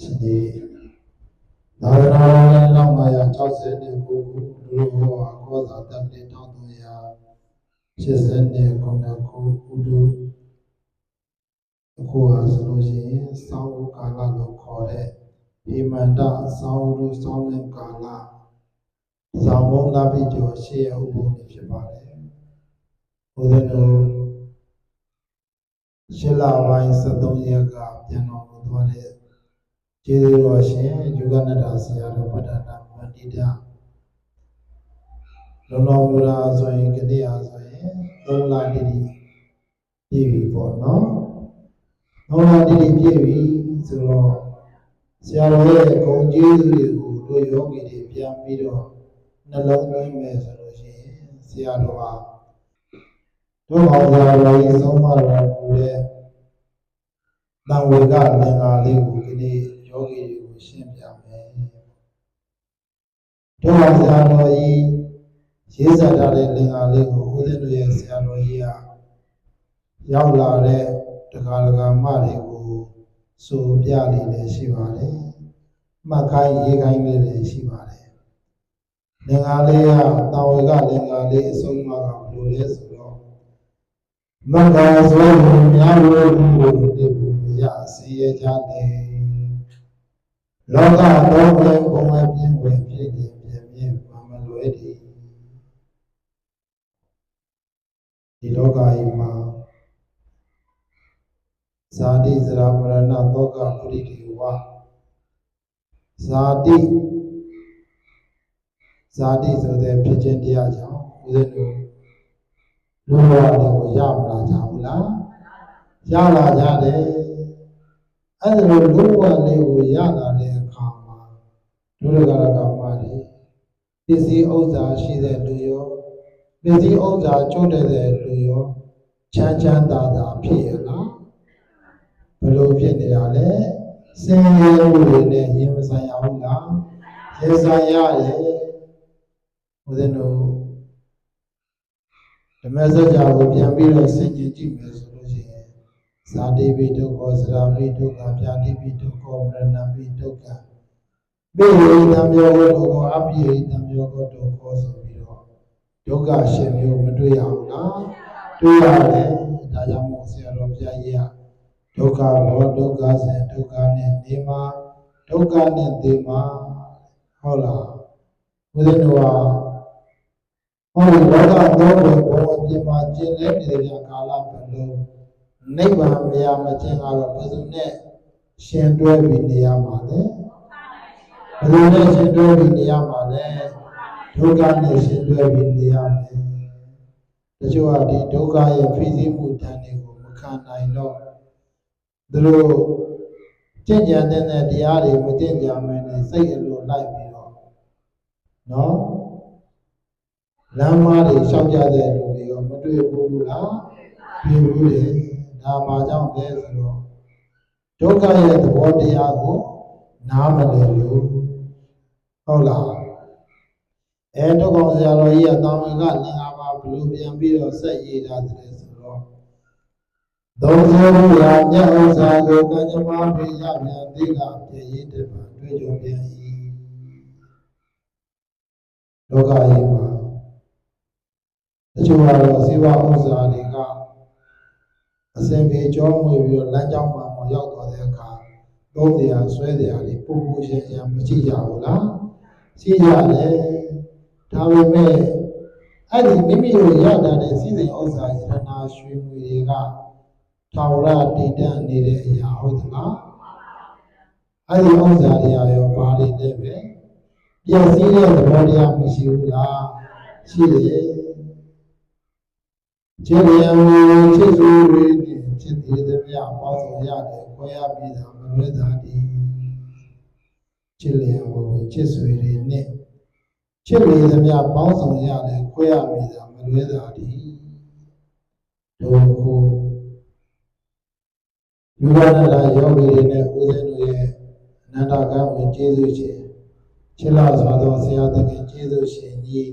ဒီနေ့သာသနာတော်1969ခုလူတော်ဟာကောသာတက္ကသိုလ်1389ခုဥဒုအခုဟာဆိုလို့ရှိရင်စောင်းဥကာလလို့ခေါ်တဲ့ဟိမန္တစောင်းဥစောင်းတဲ့ကာလဇောင်းဘုံလာပြီကျော်ရှေ့ဥပုံနေဖြစ်ပါတယ်ဘုရားတို့ရှစ်လပိုင်း73ရက်ကပြန်တော်မူသွားတဲ့ ကျေးဇူးတော်ရှင်ယူကနတ္တာဆရာတော်ဗဒ္ဒနာမန္တိတလုံတော်မူတာဆိုရင်ကတိအားဆိုရင်သုံးလတိတိပြည့်ပြီပေါ့နော်သုံးလတိတိပြည့်ပြီဆိုတော့ဆရာတော်ရဲ့ဂုဏ်ကျေးဇူးတွေကိုတို့ယောဂီတွေပြန်ပြီးတော့နှလုံးသွင်းမယ်ဆိုလို့ရှိရင်ဆရာတော်ဟာတို့အောင်ဆရာတော်ကြီးဆုံးမတော်မူတဲ့တံဝေကလင်္ကာလေးကိုဒီနေ့ ယောဂီတွေကိုရှင်းပြမယ်တို့အောင်ဆရာတော်ကြီးရေးစပ်ထားတဲ့လင်္ကာလေးကိုဦးဇင်းတို့ရဲ့ဆရာတော်ကြီးကရောက်လာတဲ့တရားဒဂမတွေကိုဆိုပြလေးလည်းရှိပါတယ်မှတ်ခိုင်းရေးခိုင်းလေးလည်းရှိပါတယ်လင်္ကာလေးကတာဝေကလင်္ကာလေးအဆုံးအမကဘယ်လိုလဲဆိုတော့မက္ခဆိုရင်များလို့ဘုရားတည်ဘူးရစီရကြတယ် လောကတော့ဘယ်ပုံအပြင်းဝင်ဖြစ်နေပြင်းပြင်းမမလွယ်တယ်ဒီလောကကြီးမှာဇာတိဇရာမရဏတောကပရိဒီဝဇာတိဇာတိဆိုတဲ့ဖြစ်ခြင်းတရားကြောင့်ဦးဇင်းတို့လူဘဝတွေကိုရမလာကြဘူးလားရလာကြတယ်အဲ့ဒါလိုလူဘဝလေးကိုရလာတဲ့အခါမှာ ဒုရကရကမာရီပစ္စည်းဥစ္စာရှိတဲ့လူရောပစ္စည်းဥစ္စာကျုပ်တဲ့လူရောချမ်းချမ်းသာသာဖြစ်ရလားဘယ်လိုဖြစ်နေတာလဲစင်ရဲမှုတွေနဲ့ရင်မဆိုင်ရဘူးလားရင်ဆိုင်ရတယ်ဦးဇင်းတို့ဓမ္မစကြာကိုပြန်ပြီးတော့ဆင်ခြင်ကြည့်မယ်ဆိုလို့ရှိရင်ဇာတိပိဒုက္ခသရာပိဒုက္ခဗျာတိပိဒုက္ခမရဏပိဒုက္ခ ပိရိသံယောဂဒုက္ခအပိရိသံယောဂဒုက္ခဆိုပြီးတော့ဒုက္ခရှင်မျိုးမတွေ့ရဘူးလားတွေ့ရတယ်ဒါကြောင့်မို့ဆရာတော်ဘုရားကြီးကဒုက္ခဘောဒုက္ခဆင်ဒုက္ခနဲ့နေမှာဒုက္ခနဲ့သိမှာဟုတ်လားဦးဇင်းတို့ကဟောဒီလောကတော့ဘုံအပြင်မှာကျင်လဲနေတဲ့ကာလဘလုံးနိဗ္ဗာန်မရမချင်းကတော့ဘယ်သူနဲ့ရှင်တွဲပြီးနေရမှာလဲ ဘယ်သူနဲ့ရှင်တွဲပြီးနေရမှာလဲဒုက္ခနဲ့ရှင်တွဲပြီးနေရမယ်တချို့ကဒီဒုက္ခရဲ့ဖိစီးမှုတန်တွေကိုမခံနိုင်တော့သူတို့ကြင်ကြံတဲ့တရားတွေမကြင်ကြံမနဲ့စိတ်အလိုလိုက်ပြီးတော့နော်လမ်းမတွေရှောက်ကြတဲ့လူတွေရောမတွေ့ဘူးလားတွေ့ဘူးလေဒါမှကြောင့်လဲဆိုတော့ဒုက္ခရဲ့သဘောတရားကိုနားမလည်လို့ ဟုတ်လားအဲဒုက္ခဆရာတော်ကြီးကတောင်းဝင်ကလင်္ကာပါဘလို့ပြန်ပြီးတော့ဆက်ရေးထားတယ်ဆိုတော့သုံးဆုံးရာမြတ်ဥစ္စာကိုကံကြမ္မာပြေရပြန်သိကပြေရေးတယ်မှာတွေ့ကြုံပြန်၏လောကကြီးမှာတချို့ကတော့ဇေဝဥစ္စာတွေကအစင်ပြေကြောင်းဝင်ပြီးတော့လမ်းကြောင်းမှာမရောက်သွားတဲ့အခါသုံးတရားဆွဲတရားတွေပူပူရှင်းရှင်းမရှိကြဘူးလား ရှိကြတယ်ဒါပေမဲ့အဲ့ဒီမိမိတို့ရတာတဲ့စီစဉ်ဥစ္စာယရနာရွှေငွေတွေကထာဝရတည်တံ့နေတဲ့အရာဟုတ်သလားအဲ့ဒီဥစ္စာတွေရောဘာတွေလဲပဲပျက်စီးတဲ့သဘောတရားမရှိဘူးလားရှိတယ်ခြေရံမူချစ်စုတွေနဲ့ချစ်သေးသည်များပေါင်းစုံရတယ်ခွဲရပြီးတာမလွဲတာဒီ ချစ်လျံမူချစ်စုတွေနဲ့ချစ်လေသည်များပေါင်းစုံရတယ်ခွဲရပြီးတာမလွဲတာဒီတို့ကိုယူရနာယောဂီတွေနဲ့ဦးဇင်းတို့ရဲ့အနန္တကံဝင်ကျေးဇူးရှင်ချစ်လာစွာသောဆရာသခင်ကျေးဇူးရှင်ကြီး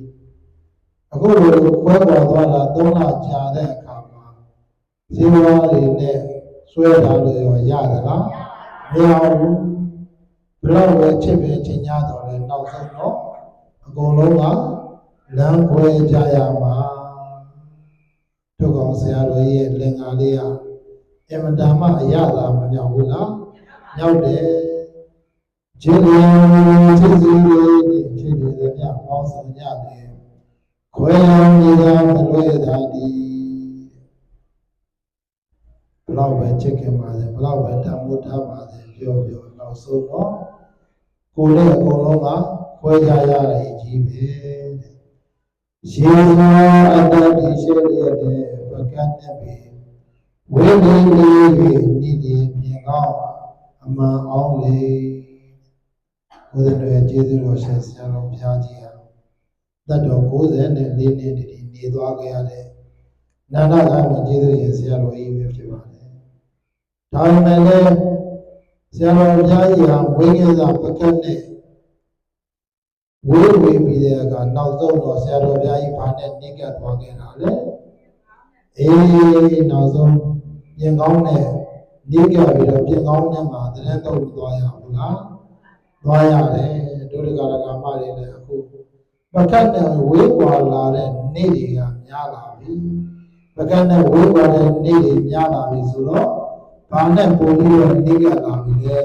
အခုလိုခွဲပေါ်သွားတာ၃လကြာတဲ့အခါမှာဇေဝါတွေနဲ့ဆွဲတာလို့ရောရသလားမရဘူး ဘလောက်ပဲချစ်ပဲချင်ကြတော့လဲနောက်ဆုံးတော့အကုန်လုံးကလမ်းခွဲကြရမှာတို့ကောင်ဆရာတော်ကြီးရဲ့လင်္ကာလေးကအမတန်မှအရသာမမြောက်ဘူးလားမြောက်တယ်ခြေလျံခြေစီလေးခြေလေးတွေမြပေါင်းစုံကြတယ်ခွဲရံမိသာမလွဲတာဒီဘလောက်ပဲချစ်ခင်ပါစေဘလောက်ပဲတန်ဖိုးထားပါစေပြောပြောနောက်ဆုံးတော့ ကိုယ်နဲ့အကုန်လုံးကခွဲကြရတဲ့ကြီးပဲတဲ့ရေသာအတ္တတိရှိရတဲ့ပကတ်နဲ့ပဲဝိနည်းလေးတွေဤဒီပြင်ကောင်းအမှန်အောင်လေဘုရားတော်ကျေးဇူးတော်ရှင်ဆရာတော်ဘုရားကြီးဟာတတ်တော်94နဲ့4နှစ်တည်းနေသွားခဲ့ရတဲ့နန္ဒကမကျေးဇူးရှင်ဆရာတော်ကြီးပဲဖြစ်ပါတယ်ဒါပေမဲ့လည်း ဆရာတော်ဘုရားကြီးဟာဝိငယ်စာပကတ်နဲ့ဝေးဝေးပြီးတဲ့အခါနောက်ဆုံးတော့ဆရာတော်ဘုရားကြီးဘာနဲ့နှိကပ်သွားခဲ့တာလဲအေးနောက်ဆုံးပြင်ကောင်းနဲ့နှိကပ်ပြီးတော့ပြင်ကောင်းနဲ့မှာတရင်တော့မသွားရဘူးလားသွားရတယ်ဒုရကရကမတွေလည်းအခုပကတ်နဲ့ဝေးကွာလာတဲ့နေ့တွေကများလာပြီပကတ်နဲ့ဝေးကွာတဲ့နေ့တွေများလာပြီဆိုတော့ ဘာနဲ့ပုံပြီးတော့နှိကပ်လာပြီလဲ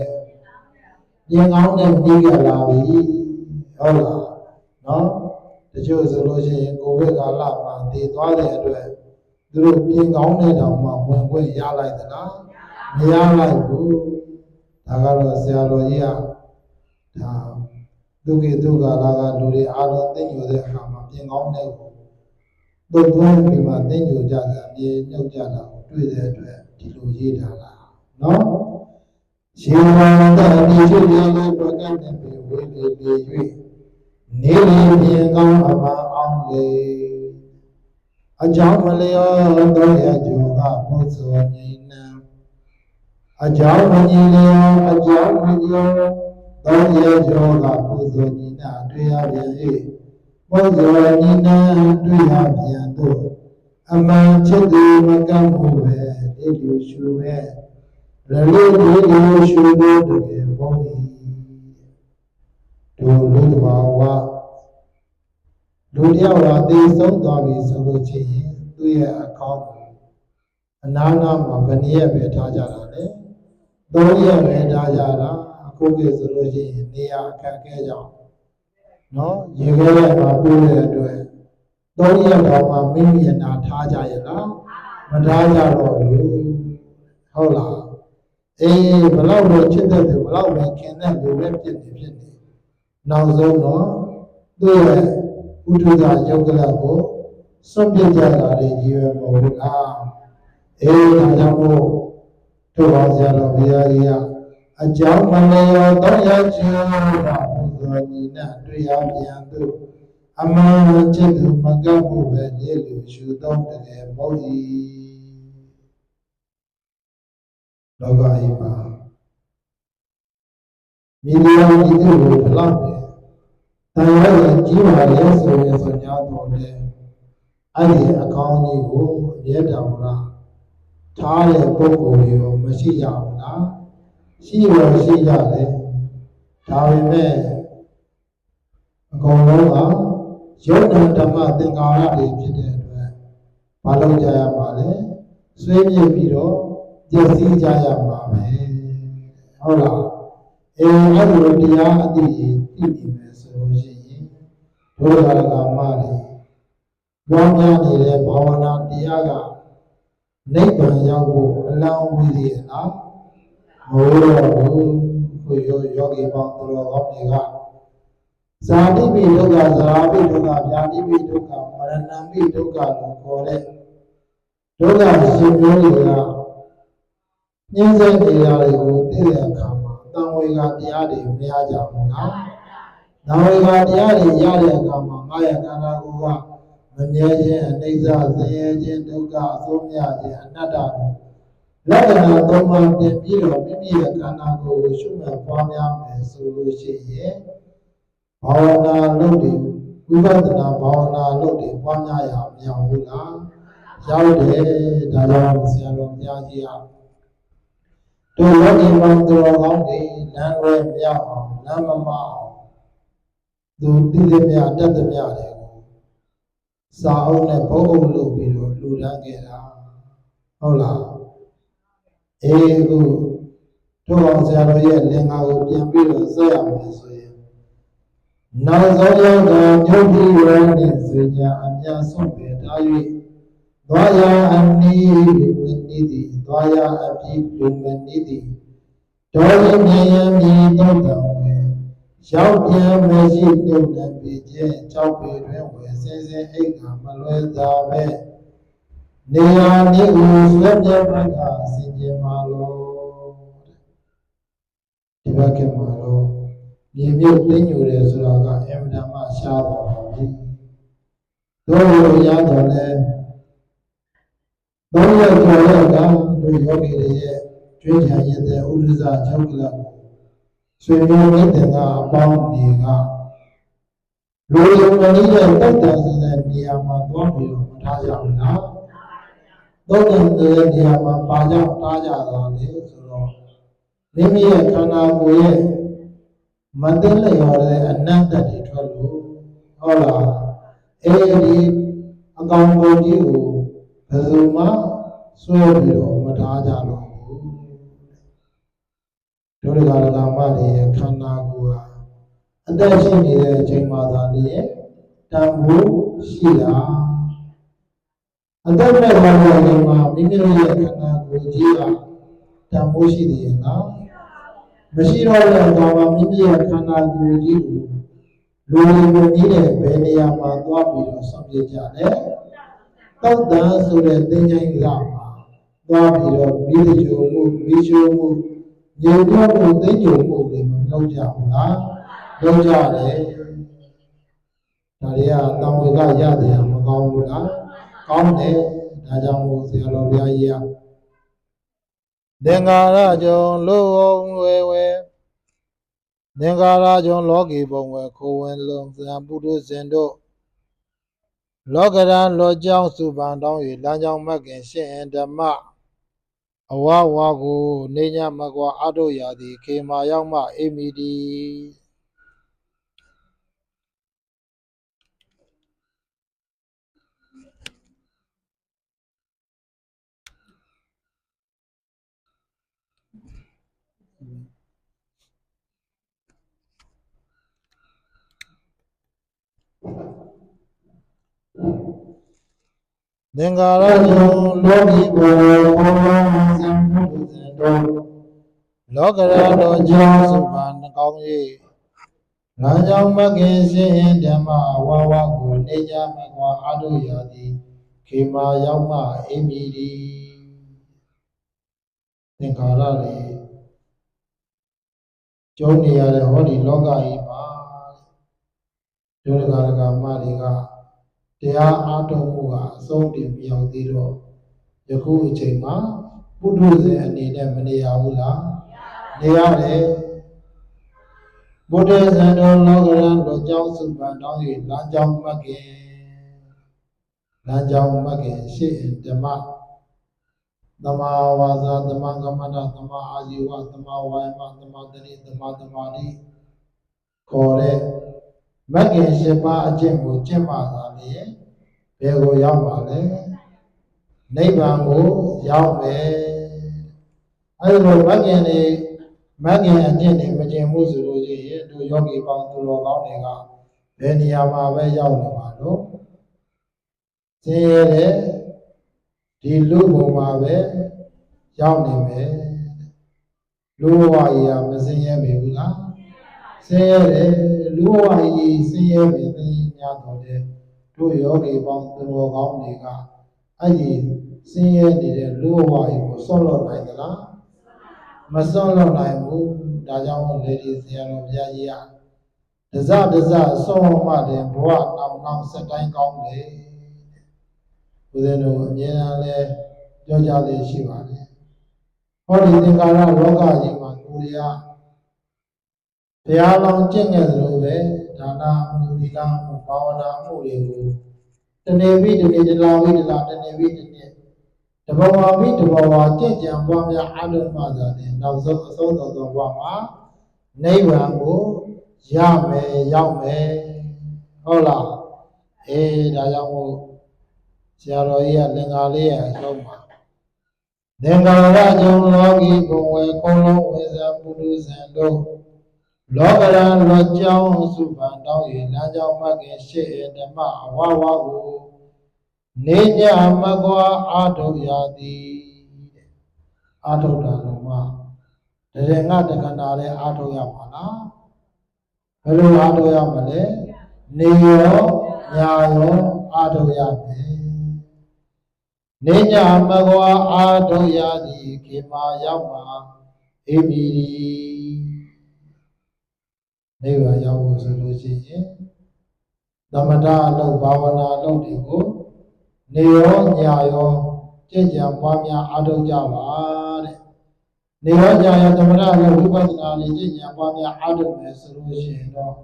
ပြင်ကောင်းနဲ့နှိကပ်လာပြီဟုတ်လားနော်တချို့ဆိုလို့ရှိရင်ကိုဗစ်ကာလမှာတည်သွားတဲ့အတွက်သူတို့ပြင်ကောင်းတဲ့တောင်မှဝင်ခွင့်ရလိုက်သလားမရလိုက်ဘူးဒါကတော့ဆရာတော်ကြီးကဒါဒုက္ခဒုက္ခလာကလူတွေအားလုံးသိညိုတဲ့အခါမှာပြင်ကောင်းတဲ့ကိုသုတ်သွင်းပြီးမှသိညိုကြတာအပြေညှုပ်ကြတာကိုတွေ့တဲ့အတွက်ဒီလိုရေးထားတာ နော်ရှင်ဝန္တတိရှိလေးလေးပကတ်နဲ့ပြေဝေးလေးလေး၍နေလေးပြင်ကောင်းအမှအောင်လေအကြောင်းမလျောတော့ရကြုံကဘုဇောငိနံအကြောင်းမညီလျောအကြောင်းမညီတော့ရကြုံကဘုဇောညီနာတွေ့ရပြန်၏ဘုဇောညီနာတွေ့ရပြန်တို့အမှန်ချစ်သူမကန့်ဘူးပဲဒီလိုရှုပဲ ရလေးဒီလိုရှုဖို့တကယ်ဘုန်းကြီးတို့လူတဘာဝလူတယောက်ဟာသေဆုံးသွားပြီဆိုလို့ချင်းသူ့ရဲ့အကောင့်ကိုအနာနာမှာဘယ်နည်းပဲထားကြတာလဲသုံးရက်ပဲထားကြတာအခုကဆိုလို့ရှိရင်နေရာအခက်အခဲကြောင့်နော်ရေခဲရမှာပိုးတဲ့အတွက်သုံးရက်တော့မှမိမိအနာထားကြရလားမထားကြတော့ဘူးဟုတ်လား အေးဘလောက်ပဲချစ်တဲ့သူဘလောက်ပဲခင်တဲ့လူပဲဖြစ်နေဖြစ်နေနောက်ဆုံးတော့သူ့ရဲ့ဥထုဇယုတ်ကလကိုစွန့်ပြစ်ကြတာတွေကြီးပဲမဟုတ်လားအေးဒါကြောင့်မို့တို့ပါဆရာတော်ဘုရားကြီးကအကြောင်းမလျောတော့ရခြင်းကဘုရားညီနဲ့တွေ့ရပြန်သူအမှန်จิตသူမကပ်ဖို့ပဲလေလူရှုတော့တကယ်မဟုတ်၏ လောကကြီးမှာမိဒီယာဒီကိုဘလောက်ပဲတရားရကြီးပါလေဆိုရင်ဆိုညာတော်လေအဲ့ဒီအကောင်းကြီးကိုအမြဲတမ်းလားထားတဲ့ပုဂ္ဂိုလ်ရောမရှိကြဘူးလားရှိရောရှိကြတယ်ဒါပေမဲ့အကုန်လုံးကယုံနာဓမ္မသင်္ကာရတွေဖြစ်တဲ့အတွက်မလုပ်ကြရပါလေဆွေးမြေ့ပြီးတော့ ပြည့်စည်ကြရမှာပဲဟုတ်လားအဲအဲ့လိုတရားအတိသိနေမယ်ဆိုလို့ရှိရင်ဒုက္ခကမတွေဘောင်းများနေတဲ့ဘာဝနာတရားကနိဗ္ဗာန်ရောက်ဖို့အလောင်းဝိသေနာမဟုတ်တော့ဘူးကိုယောယောဂီပေါင်းသူတော်ကောင်းတွေကဇာတိပိဒုက္ခဇာပိဒုက္ခဗျာတိပိဒုက္ခမရဏပိဒုက္ခလို့ခေါ်တဲ့ဒုက္ခရှင်မျိုးတွေက ညှင်းဆဲတရားတွေကိုသိတဲ့အခါမှာတန်ဝေကတရားတွေမရကြဘူးနော်။တန်ဝေကတရားတွေရတဲ့အခါမှာငါရဲ့ခန္ဓာကိုယ်ကမမြဲခြင်းအနိစ္စဆင်းရဲခြင်းဒုက္ခအဆုံးမြခြင်းအနတ္တလက္ခဏာသုံးပါးတင်ပြီးတော့မိမိရဲ့ခန္ဓာကိုယ်ကိုရှုမှတ်ပွားများမယ်ဆိုလို့ရှိရင်ဘာဝနာလုပ်တွေဝိပဿနာဘာဝနာလုပ်တွေပွားများရမရဘူးလားရောက်တယ်ဒါကြောင့်ဆရာတော်ဘုရားကြီးက တို့ယောဂီမောင်တော်ကောင်းတွေလမ်းလွဲမြောက်အောင်နာမမအောင်သူတိတိမြတ်တတ်သမျှတွေကိုစာအုပ်နဲ့ဘုတ်အုပ်လုပ်ပြီးတော့လူတန်းခဲ့တာဟုတ်လားအေးအခုတို့အောင်ဆရာတော်ရဲ့လင်္ကာကိုပြန်ပြီးတော့ဆက်ရမယ်ဆိုရင်နောက်ဆုံးရောက်တော့ညုတ်ပြီးရတဲ့စေကြအများဆုံးပဲတာ၍ သွားရအနိဝိနိတိသွားရအပြည့်လူမနိတိဒေါ်ရမြယံမြေတောက်တော်ဝေရောက်ပြန်မရှိပြုတ်တတ်ပြီခြင်းကြောက်ပေတွင်ဝယ်စင်းစင်းအိတ်ကမလွယ်သာပဲနေရာနေဦးဆွေမြတ်ဘက်ကစင်ကြင်ပါလို့ဒီဘက်ကမှာတော့မြေမြုပ်သိညိုတယ်ဆိုတာကအင်မတန်မှရှားပါပါပြီတို့လိုရတော့လဲ ဘုရားကျော်ရကတို့ယောဂီတွေရဲ့ကျွေးချင်ရတဲ့ဥဒ္ဒဇချုပ်ကလဆွေမျိုးမိတ်တင်ကအပေါင်းတွေကလူယုံမကြီးတဲ့တုတ်တန်စတဲ့နေရာမှာသွားပြီးတော့မထားကြဘူးလားတုတ်တန်တဲ့နေရာမှာပါကြောင့်ထားကြတာလေဆိုတော့မိမိရဲ့ခန္ဓာကိုယ်ရဲ့မသိလျော်တဲ့အနတ္တတွေထွက်လို့ဟုတ်လားအဲဒီအကောင်ပုံကြီးကို ဘယ်သူမှဆွဲပြီးတော့မထားကြတော့ဘူးဒုရကရကမတွေရဲ့ခန္ဓာကိုယ်ဟာအသက်ရှိနေတဲ့အချိန်မှသာလေတန်ဖိုးရှိတာအသက်မဲ့ပါတဲ့အချိန်မှာမိမိတို့ရဲ့ခန္ဓာကိုယ်ကြီးကတန်ဖိုးရှိသေးရဲ့လားမရှိတော့တဲ့အခါမှာမိမိရဲ့ခန္ဓာကိုယ်ကြီးကိုလူလူကြီးတဲ့ဘယ်နေရာမှာသွားပြီးတော့ဆောင်ပြကြလဲ တောက်တန်ဆိုတဲ့သင်္ချိုင်းကမှာသွားပြီးတော့မိသချိုမှုမိချိုမှုညုံတော့မှုသိညုံမှုတွေမလုပ်ကြဘူးလားလုပ်ကြတယ်ဒါတွေကတောင်ဝေကရတယ်မကောင်းဘူးလားကောင်းတယ်ဒါကြောင့်မို့ဆရာတော်ဘုရားကြီးကသင်္ကာရကြုံလို့ဝဲဝဲသင်္ကာရကြုံလောကီဘုံဝဲခိုးဝင်လုံးသံပုထုဇဉ်တို့ လောကရန်လောကြောင်းစုပန်တောင်း၍လမ်းကြောင်းမကင်ရှင်းဓမ္မအဝဝကို နေညမကွာအထုတ်ရသည် ခေမာရောက်မှအိမီဒီ သင်္ကာရယုံလောကီဘောဘောသံဘုဒ္ဓဇင်တော်လောကရတော်ကြောင့်စုပါနှကောင်း၍လမ်းကြောင်းမကင်ရှင်ဓမ္မဝါဝကိုနေကြမကွာအတုရာသည်ခေမာရောက်မှအိမီဒီသင်္ခါရတွေကျုံနေရတဲ့ဟောဒီလောကကြီးမှာဒုရကရကမတွေက တရားအားထုတ်မှုကအဆုံးတင်ပြောင်းသေးတော့ယခုအချိန်မှာပုထုဇဉ်အနေနဲ့မနေရဘူးလားနေရတယ်ဘုဒ္ဓဇန်တော်လောကရန်တော်ကြောင့်စုပန်တောင်း၍လမ်းကြောင်းမှတ်ခင်လမ်းကြောင်းမှတ်ခင်ရှေ့ဓမ္မသမာဝါစာသမာကမ္မန္တသမာအာဇီဝသမာဝါယမသမာတတိသမာသမာဓိခေါ်တဲ့ မဂ္ဂင်၈ပါးအကျင့်ကိုကျင့်မှသာလေဘယ်ကိုရောက်ပါလဲနိဗ္ဗာန်ကိုရောက်မယ်အဲဒီလိုမဂ္ဂင်တွေမဂ္ဂင်အကျင့်တွေမကျင့်မှုဆိုလို့ရှိရင်တို့ယောဂီပေါင်းသူတော်ကောင်းတွေကဘယ်နေရာမှာပဲရောက်နေပါလို့ဆင်းရဲတဲ့ဒီလူဘုံမှာပဲရောက်နေမယ်လူဘဝကြီးကမဆင်းရဲပြီဘူးလား ဆင်းရဲတယ်လူဘဝကြီးဆင်းရဲပြီသိညာတော်တဲ့တို့ယောဂီပေါင်းသူတော်ကောင်းတွေကအဲ့ဒီဆင်းရဲနေတဲ့လူဘဝကြီးကိုဆွတ်လွတ်နိုင်သလားမဆွတ်လွတ်နိုင်ဘူးဒါကြောင့်လေဒီဆရာတော်ဘုရားကြီးကဒဇဒဇဆုံးမှတဲ့ဘဝနောင်နောင်ဆက်တိုင်းကောင်းတယ်ဦးဇင်းတို့အမြဲတမ်းလဲပြောကြလေရှိပါတယ်ဟောဒီသင်္ကာရလောကကြီးမှာကိုရီးယား ဘုရားလောင်ကျင့်ခဲ့သလိုပဲဒါနမှုသီလမှုဘာဝနာမှုတွေကိုတနေ့ပြီးတနေ့တလားပြီးတလားတနေ့ပြီးတနေ့တဘဝပြီးတဘဝကျင့်ကြံပွားများအားလုံးမှသာလေနောက်ဆုံးအဆုံးတော်သောဘဝမှာနိဗ္ဗာန်ကိုရမယ်ရောက်မယ်ဟုတ်လားအေးဒါကြောင့်မို့ဆရာတော်ကြီးကလင်္ကာလေးရရောက်ပါသင်္ကာရကြုံလောကီဘုံဝေကုံလုံးဝေဇာပုရုဇံတို့ လောကရန်လောကြောင်းစုပန်တောင်းရလမ်းကြောင်းမှခင်ရှေ့ဓမ္မအဝဝကိုနေညမကွာအာထုရသည်တဲ့အာထုတာလုံးမတရေငါတက္ကနာလည်းအာထုရပါလားဘယ်လိုအာထုရမလဲနေရောညာရောအာထုရမယ်နေညမကွာအာထုရသည်ခေမာရောက်မှာအေမီ နိဗ္ဗာန်ရောက်ဖို့ဆိုလို့ရှိရင်သမထအလုပ်ဘာဝနာအလုပ်တွေကိုနေရောညာရောကြင်ကြံပွားများအားထုတ်ကြပါတဲ့နေရောညာရောသမထအလုပ်ဝိပဿနာလေးကြင်ကြံပွားများအားထုတ်မယ်ဆိုလို့ရှိရင်တော့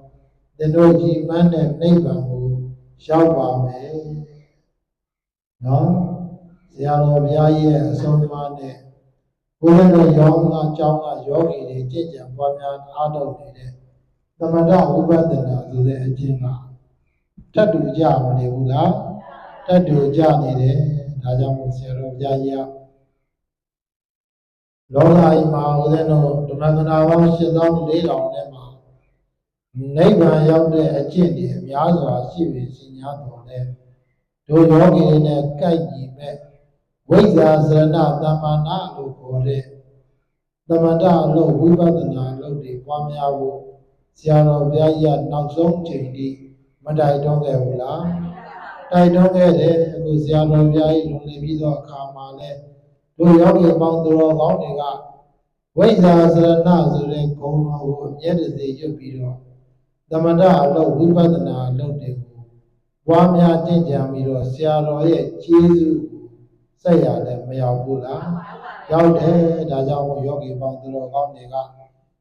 သင်တို့ကြည်မှန်းတဲ့နိဗ္ဗာန်ကိုရောက်ပါမယ်နော်ဆရာတော်ဘုရားကြီးရဲ့အဆုံးအမနဲ့ဘုရားတော်ရောင်းကအကြောင်းကယောဂီတွေကြင်ကြံပွားများအားထုတ်နေတဲ့ သမထဝိပဿနာဆိုတဲ့အကျင့်ကတတ်တူကြမနေဘူးလားတတ်တူကြနေတယ်ဒါကြောင့်မို့ဆရာတော်ဘုရားကြီးကလောကကြီးမှာဦးဇင်းတို့ဓမ္မကနာပေါင်း8400နဲ့မှာနိဗ္ဗာန်ရောက်တဲ့အကျင့်တွေအများစွာရှိပြီစီညာတော်နဲ့တို့ယောဂီတွေနဲ့ကြိုက်ညီမဲ့ဝိဇ္ဇာစရဏတမ္မာနာလို့ခေါ်တဲ့သမထအလုပ်ဝိပဿနာအလုပ်တွေပွားများဖို့ ဆရာတော်ဘုရားကြီးကနောက်ဆုံးချိန်ထိမတိုက်တွန်းခဲ့ဘူးလားတိုက်တွန်းခဲ့တယ်အခုဆရာတော်ဘုရားကြီးလုံနေပြီးတော့အခါမှာလဲတို့ယောဂီပေါင်းသူတော်ကောင်းတွေကဝိဇ္ဇာစရဏဆိုတဲ့ဂုဏ်တော်ကိုအမြဲတစေရွတ်ပြီးတော့သမထအလုပ်ဝိပဿနာအလုပ်တွေကိုဝါများကျင့်ကြံပြီးတော့ဆရာတော်ရဲ့ကျေးဇူးဆက်ရလည်းမရောက်ဘူးလားရောက်တယ်ဒါကြောင့်ယောဂီပေါင်းသူတော်ကောင်းတွေက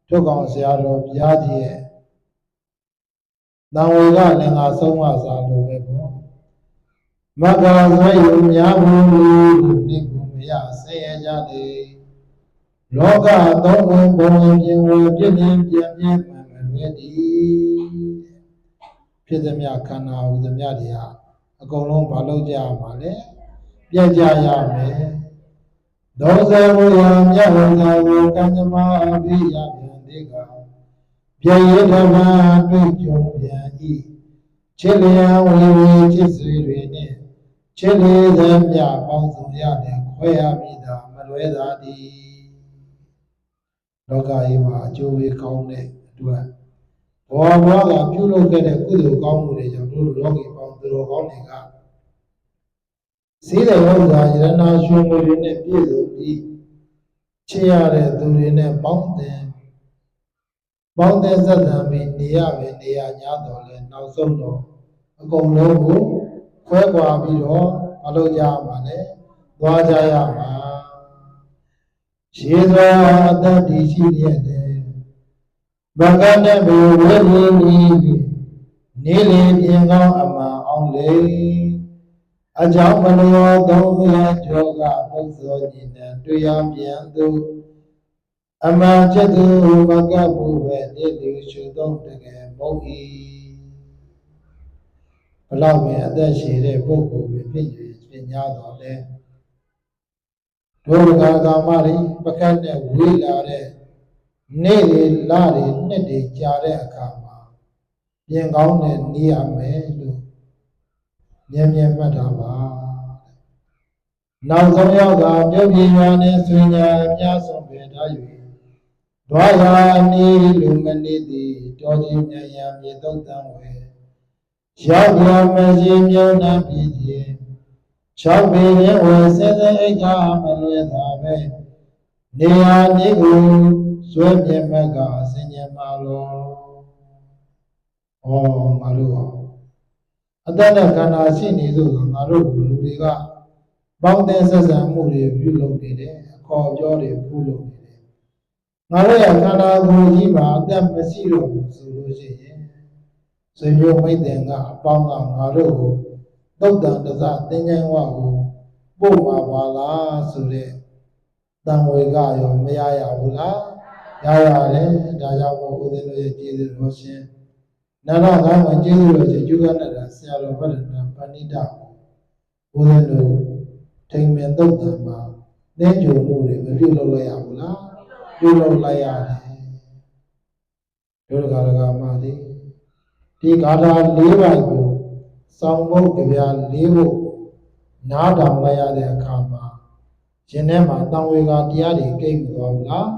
ထုတ်ကောင်ဆရာတော်ဘုရားကြီးရဲ့တန်ဝေကလည်းငါဆုံးမစာလို့ပဲပေါ့မက္ခဆွေယုံများဘူးနိကုမယဆေရကြလေလောကသုံးဝင်ဘုံဝင်ပြင်ဝပြည့်ပြင်းပြင်းပြင်းမှန်မှန်ပဲဒီဖြစ်သမျှခန္ဓာဟူသမျှတွေဟာအကုန်လုံးမလုပ်ကြရမှာလေပြတ်ကြရမယ်ဒေါဇဝရမြတ်ဝန္တာဝကံ္မအဘိယပြန်တိက ပြည့်ရဓမ္မတွေ့ကြုံပြန်ဤချစ်လျာဝေဝေချစ်ဆွေတွေနဲ့ချစ်လေသမျှပေါင်းစုံရတယ်ခွဲရမိတာမလွဲတာဒီလောကကြီးမှာအကျိုးပေးကောင်းတဲ့အတွက်ဘောဘောကပြုလုပ်ခဲ့တဲ့ကုသိုလ်ကောင်းမှုတွေကြောင့်တို့လောကီပေါင်းသူတော်ကောင်းတွေကစေတဲ့ဝိဇ္ဇာယရနာရှင်မှုတွေနဲ့ပြည့်စုံပြီးချစ်ရတဲ့သူတွေနဲ့ပေါင်းတဲ့ ပေါင်းတဲ့ဇတ်တံပြီးနေရပဲနေရ냐တော်လဲနောက်ဆုံးတော့အကုန်လုံးကိုခွဲခွာပြီးတော့မလုပ်ကြပါနဲ့သွားကြရမှာရှေးစွာအတ္တတည်ရှိရတဲ့ဘဂနဲ့ဘဝဝိဝိနေလေပြင်ကောင်းအမှန်အောင်လေအကြောင်းမလို့သုံးရကြောကပုဇောညီနဲ့တွေ့ရပြန်သူ အမှန်ချက်သူမကပ်မှုပဲနေလူရှုသုံးတကယ်မဟုတ်၏ဘလောက်ပဲအသက်ရှည်တဲ့ပုဂ္ဂိုလ်ပဲဖြစ်ရပညာတော်လဲဒုက္ခကာမတွေပကတ်နဲ့ဝေးလာတဲ့နေ့တွေလတွေနှစ်တွေကြာတဲ့အခါမှာပြင်ကောင်းတဲ့နေရမယ်လို့မြဲမြဲမှတ်တာပါနောက်ဆုံးရောက်တာမြို့ပြည်ရွာနဲ့ဆွေညာအများဆုံးပဲထား၍ ဒွါယာနေလူမနေသည်တော်ကြီးမြတ်ရာမြေတုတ်တံဝေရောက်ရမရှိမြုံနာပြည်ကြီး၆ပေရင်ဝယ်စဲစဲအိတ်ကမလွယ်တာပဲနေရာနေကိုဇွဲပြမက်ကအစင်ញမလောဩငါတို့အတ္တနဲ့ခန္ဓာရှိနေသို့ငါတို့လူတွေကပေါင်းတဲ့ဆက်ဆံမှုတွေပြုလုပ်နေတယ်အခေါ်ပြောတွေပြုလုပ်နေတယ် ငါတို့ရဲ့ခန္ဓာကိုယ်ကြီးမှာအသက်မရှိတော့ဘူးဆိုလို့ရှိရင်ဆွေမျိုးမိတ်တယ်ကအပေါင်းကငါတို့ကိုတုတ်တန်တစတင်းကျိုင်းဝကိုပို့မှာပါလားဆိုတဲ့တံဝေကရောမရရဘူးလားရရရတယ်ဒါကြောင့်မို့ဦးဇင်းတို့ရဲ့ကျေးဇူးတော်ရှင်နာနာကောင်းဝင်ကျေးဇူးတော်ရှင်ယူကနာတာဆရာတော်ဗဒနာပဏိတဦးဇင်းတို့ထိန်မင်သုတ်တံမှာသင်ကြုံမှုတွေမပြုလုပ်လိုက်ရဘူးလား ပြုလုပ်လိုက်ရတယ်တို့ကရကမှလေးဒီဂါထာ၄ပါးကိုစောင်းဖို့ကြပြ၄ဖို့နားတောင်လိုက်ရတဲ့အခါမှာရှင်ထဲမှာတံဝေကတရားတွေကိတ်မသွားဘူးလား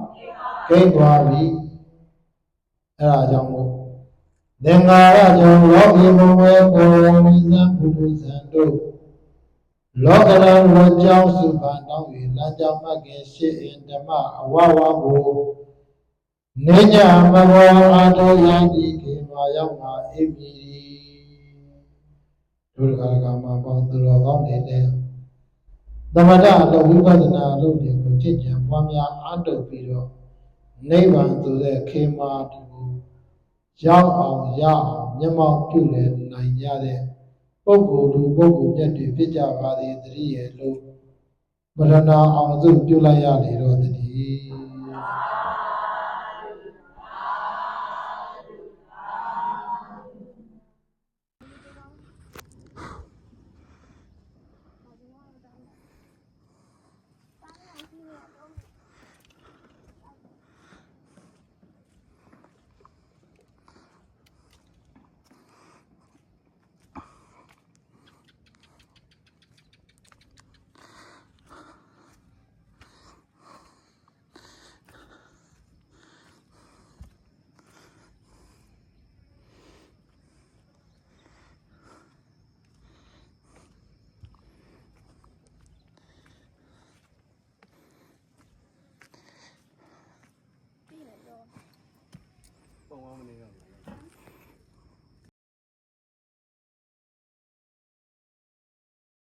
ကိတ်သွားပြီအဲ့ဒါကြောင့်မို့သင်္ဃာရကြောင့်လောကီဘဝေကိုနိသံဘုဒ္ဓဇံတို့ လောကရန်ဝကြောင်းစုပါတောင်း၍လမ်းကြောင်းမှခင်ရှေ့အင်ဓမ္မအဝဝကိုနေညမဘောအာတောယတိခေမာရောက်မှာအိပ်ပြီတို့ကကမှာပေါင်းသူတော်ကောင်းတွေလည်းသမထအလုပ်ဝိပဿနာအလုပ်တွေကိုကြည်ကြံပွားများအားထုတ်ပြီးတော့နိဗ္ဗာန်ဆိုတဲ့ခေမာတူကိုရောက်အောင်ရအောင်မျက်မှောက်ပြုလည်နိုင်ကြတဲ့ ပုဂ္ဂိုလ်သူပုဂ္ဂိုလ်မြတ်တွေဖြစ်ကြပါသည်တတိရဲ့လို့ဗရဏအောင်စုပြုလိုက်ရလေတော့တည်း dominated